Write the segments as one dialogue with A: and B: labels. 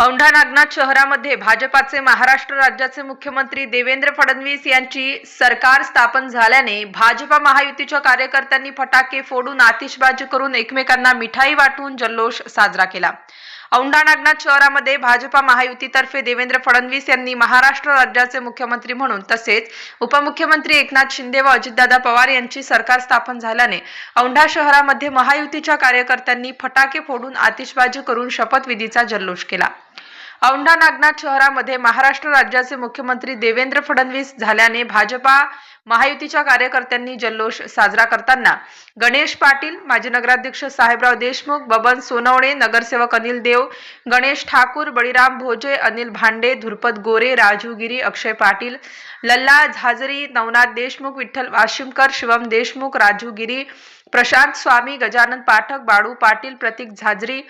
A: औंढा नागनाथ शहरामध्ये भाजपाचे महाराष्ट्र राज्याचे मुख्यमंत्री देवेंद्र फडणवीस यांची सरकार स्थापन झाल्याने भाजपा महायुतीच्या कार्यकर्त्यांनी फटाके फोडून आतिषबाजी करून एकमेकांना मिठाई वाटून जल्लोष साजरा केला. औंढा नागनाथ शहरामध्ये भाजपा महायुतीतर्फे देवेंद्र फडणवीस यांनी महाराष्ट्र राज्याचे मुख्यमंत्री म्हणून तसेच उपमुख्यमंत्री एकनाथ शिंदे व अजितदादा पवार यांची सरकार स्थापन झाल्याने औंढा शहरामध्ये महायुतीच्या कार्यकर्त्यांनी फटाके फोडून आतिषबाजी करून शपथविधीचा जल्लोष केला. औंढा नागनाथ शहरामध्ये महाराष्ट्र राज्याचे मुख्यमंत्री देवेंद्र फडणवीस झाल्याने भाजपा महायुतीच्या कार्यकर्त्यांनी जल्लोष साजरा करताना गणेश पाटील माजी नगराध्यक्ष साहेबराव देशमुख बबन सोनवणे नगरसेवक अनिल देव गणेश ठाकूर बळीराम भोजे अनिल भांडे धुरपत गोरे राजू गिरी अक्षय पाटील लल्ला झाजरी नवनाथ देशमुख विठ्ठल वाशिमकर शिवम देशमुख राजू गिरी प्रशांत स्वामी गजानन पाठक बाळू पाटील प्रतीक झाजरी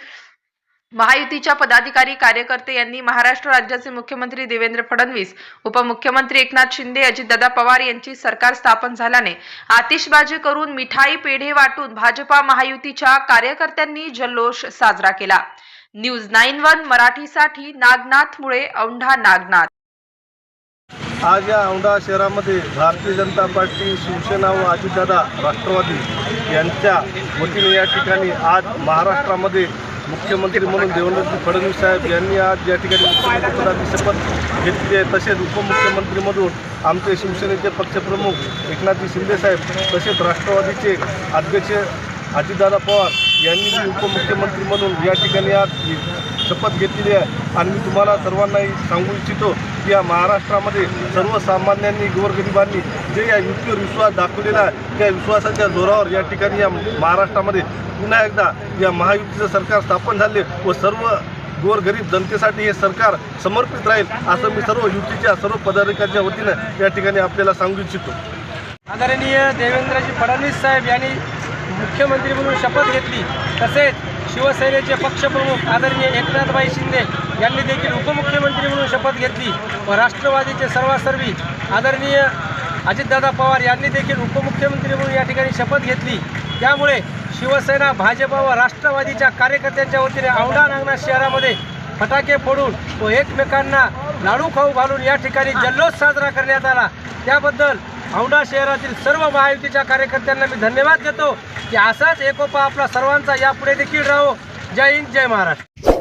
A: महायुतीच्या पदाधिकारी कार्यकर्ते यांनी महाराष्ट्र राज्याचे मुख्यमंत्री देवेंद्र फडणवीस उपमुख्यमंत्री एकनाथ शिंदे अजितदादा पवार यांची सरकार स्थापन झाल्याने आतिषबाजी करून मिठाई पेढे वाटून भाजपा महायुतीच्या कार्यकर्त्यांनी जल्लोष साजरा केला. न्यूज नाईन वन मराठीसाठी नागनाथ मुळे औंढा नागनाथ.
B: आज या औंढा शहरामध्ये भारतीय जनता पार्टी शिवसेना व अजितदादा राष्ट्रवादी यांच्या वतीने या ठिकाणी आज महाराष्ट्रामध्ये मुख्यमंत्री म्हणून देवेंद्रजी फडणवीस साहेब यांनी आज या ठिकाणी मुख्यमंत्रीपदाची शपथ घेतली. आहे तसेच उपमुख्यमंत्री म्हणून आमचे शिवसेनेचे पक्षप्रमुख एकनाथजी शिंदेसाहेब तसेच राष्ट्रवादीचे अध्यक्ष अजितदादा पवार यांनी उपमुख्यमंत्री म्हणून या ठिकाणी आज शपथ घेतलेली आहे. आणि मी तुम्हाला सर्वांनाही सांगू इच्छितो या महाराष्ट्रामध्ये सर्वसामान्यांनी गोरगरिबांनी जे या युतीवर विश्वास दाखवलेला आहे त्या विश्वासाच्या जोरावर या ठिकाणी या महाराष्ट्रामध्ये पुन्हा एकदा या महायुतीचं सरकार स्थापन झाले व सर्व गोरगरीब जनतेसाठी हे सरकार समर्पित राहील असं मी सर्व युतीच्या सर्व पदाधिकाऱ्यांच्या वतीनं या ठिकाणी आपल्याला सांगू इच्छितो.
C: आदरणीय देवेंद्रजी फडणवीस साहेब यांनी मुख्यमंत्री म्हणून शपथ घेतली तसेच शिवसेनेचे पक्षप्रमुख आदरणीय एकनाथबाई शिंदे यांनी देखील उपमुख्यमंत्री शपथ घेतली. व राष्ट्रवादीचे सर्वासर्वी आदरणीय अजितदादा पवार यांनी देखील उपमुख्यमंत्री म्हणून या ठिकाणी शपथ घेतली. त्यामुळे शिवसेना भाजपा व राष्ट्रवादीच्या कार्यकर्त्यांच्या वतीने औंढा नागनाथ शहरामध्ये फटाके फोडून व एकमेकांना लाडू खाऊ घालून या ठिकाणी जल्लोष साजरा करण्यात आला. त्याबद्दल औंढा शहरातील सर्व महायुतीच्या कार्यकर्त्यांना मी धन्यवाद देतो. की असाच एकोपा आपला सर्वांचा यापुढे देखील राहो. जय हिंद जय महाराष्ट्र.